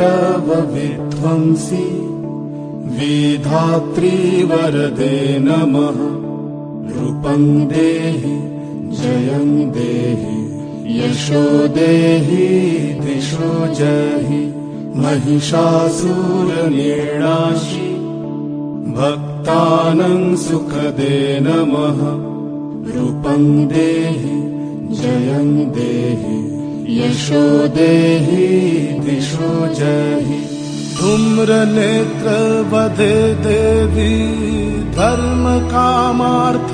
मधुकैटव विध्वंसि विधात्री वरदे नमः। रूपं देहि जयं देहि। यशो देहि दिशो जहि। महिषासुरनिर्णाशि। भक्तानं सुखदे नमः। रूपं देहि जयं देहि यशो देहि दिशो जहि। धूम्रनेत्र वधे देवी धर्म कामार्थदायिनी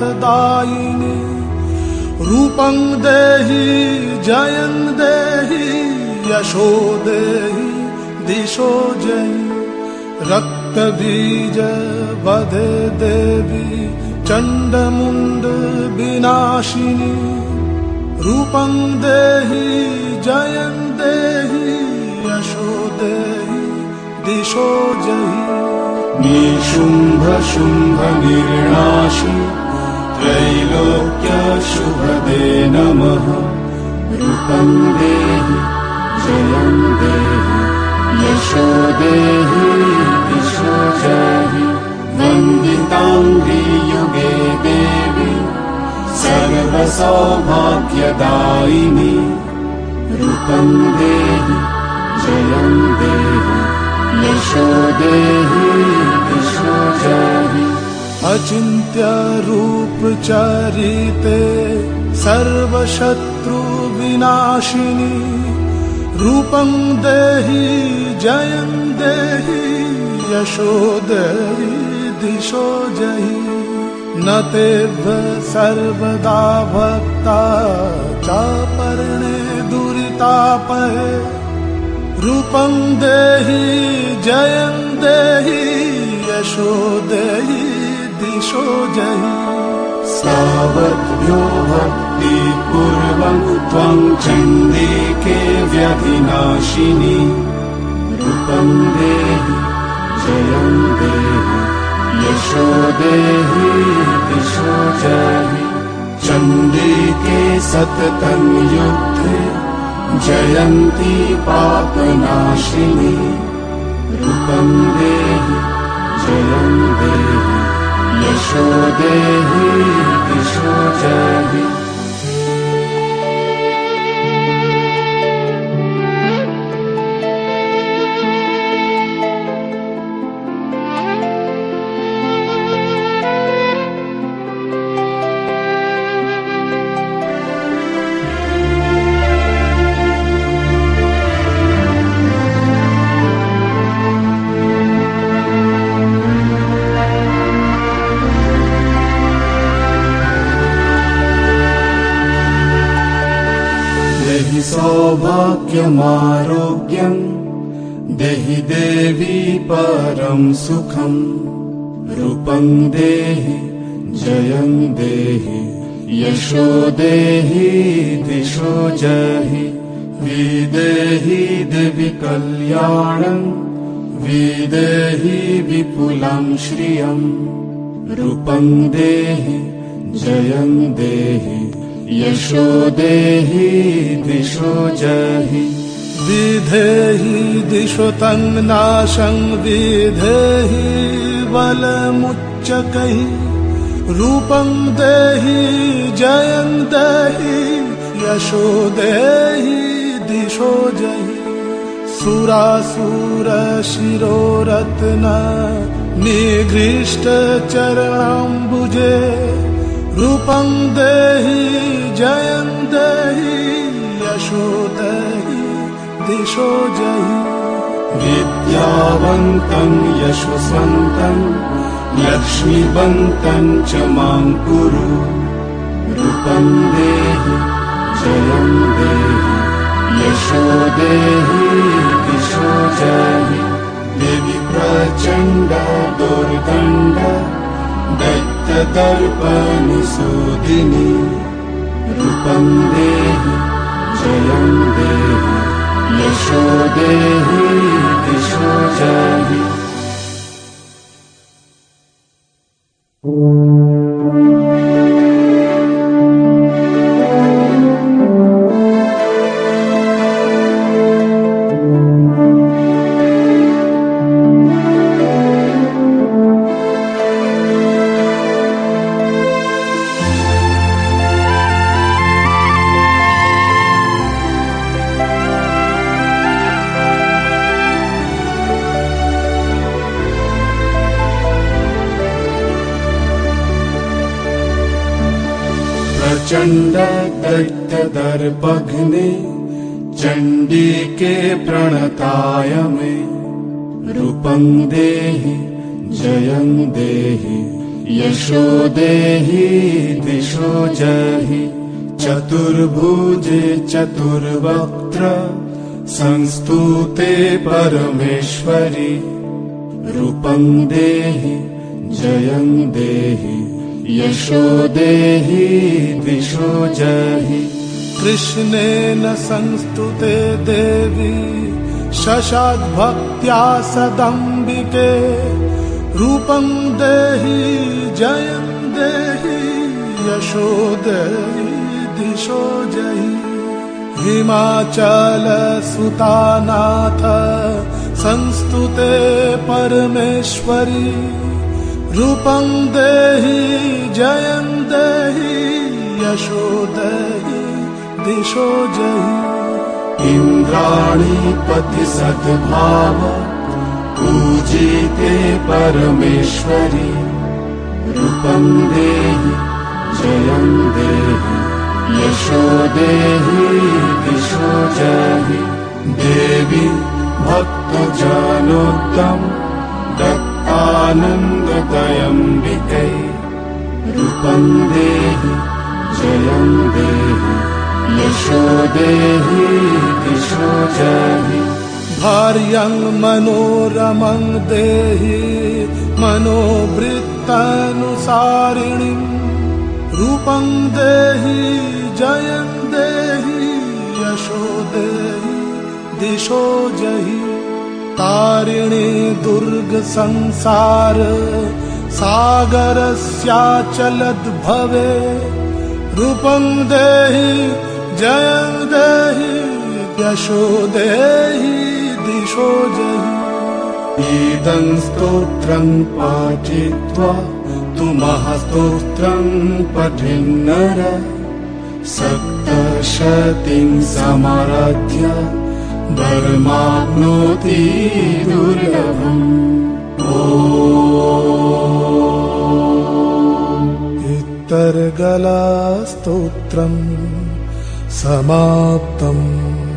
रूपं देहि जयं देहि यशो देहि दिशो जयि रक्तबीज वधे देवी चण्डमुण्ड विनाशिनी रूपं देहि जयं देहि यशो देहि दिशो जहि निशुम्भ शुम्भ निर्णाशि त्रैलोक्यशुभदे नमः रूपं देहि जयं देहि यशो देहि दिशो जहि वन्दिताङ्घ्रियुगे देवी सर्वसौभाग्यदायिनी। रूपं देहि जयं देहि यशो देहि दिशो जहि। अचिन्त्य रूप चरिते सर्वशत्रु विनाशिनी रूपं देहि जयं देहि यशो देहि दिशो जहि न तेभ्य सर्वदा भक्ता चापर्णे दुरितापहे। रूपं देहि जयं देहि यशो देहि दिशो जहि। सावद्भ्यो भक्ति कुर्वं त्वं चण्डिके व्यधिनाशिनी रूपं देहि जयं देहि यशो देहि दिशो जहि। चण्डिके सततं युद्धे जयन्ती पापनाशिनी रूपं देहि जयं देहि। यशो देहि दिशो जहि सौभाग्यमारोग्यम् देहि देवी परं सुखम् रूपं देहि जयं देहि। यशो देहि दिशो जहि। विदेहि देवि कल्याणम् विदेहि विपुलं श्रियम् रूपं देहि जयं देहि यशो देहि दिशो जहि। विधेहि दिशो तन्नाशं विधेहि बलमुच्चकैः। रूपं देहि जयं देहि यशो देहि दिशो जहि। सुरासुरशिरोरत्न निघृष्टचरणाम्बुजे रूपं देहि जयं देहि यशो देहि दिशो जहि विद्यावन्तं यशसन्तं लक्ष्मीवन्तं च मां कुरु। रूपं देहि जयं देहि यशो देहि दिशो जहि देवि प्रचण्ड दुर्दण्ड दर्पणसोदिनी रूपं देहि जयं देहि यशो देहि दिशो जहि चण्डिके प्रणताय मे। रूपं देहि जयं देहि यशो देहि दिशो जहि। चतुर्भुजे चतुर्वक्त्र संस्तुते परमेश्वरि। रूपं देहि जयं देहि यशो देहि दिशो जहि कृष्णेन संस्तुते देवी शशाद्भक्त्या सदम्बिके। रूपं देहि जयं देहि यशो देहि दिशो जहि। हिमाचलसुतानाथ संस्तुते परमेश्वरी। रूपं देहि जयं देहि यशो देहि दिशो जहि। इन्द्राणीपति सद्भाव पूजिते परमेश्वरि। रूपं देहि जयं देहि यशो देहि दिशो जहि। देवी भक्तजनोत्तम दत्तानन्ददयम्बिकै रूपं देहि जयं देहि यशो देहि दिशो जहि। भार्यं मनोरमं देहि मनोवृत्तानुसारिणीं। रूपं देहि जयं देहि यशो देहि दिशो जहि। तारिणी दुर्गसंसार सागरस्याचलद्भवे रूपं देहि जयं देहि यशो देहि दिशो जहि। इदं स्तोत्रं पाठित्वा तु महास्तोत्रं पठिन्नर। सप्तशतीं समाराध्य वरमाप्नोति दुर्लभम्। इत्तर्गलास्तोत्रम् समाप्तम्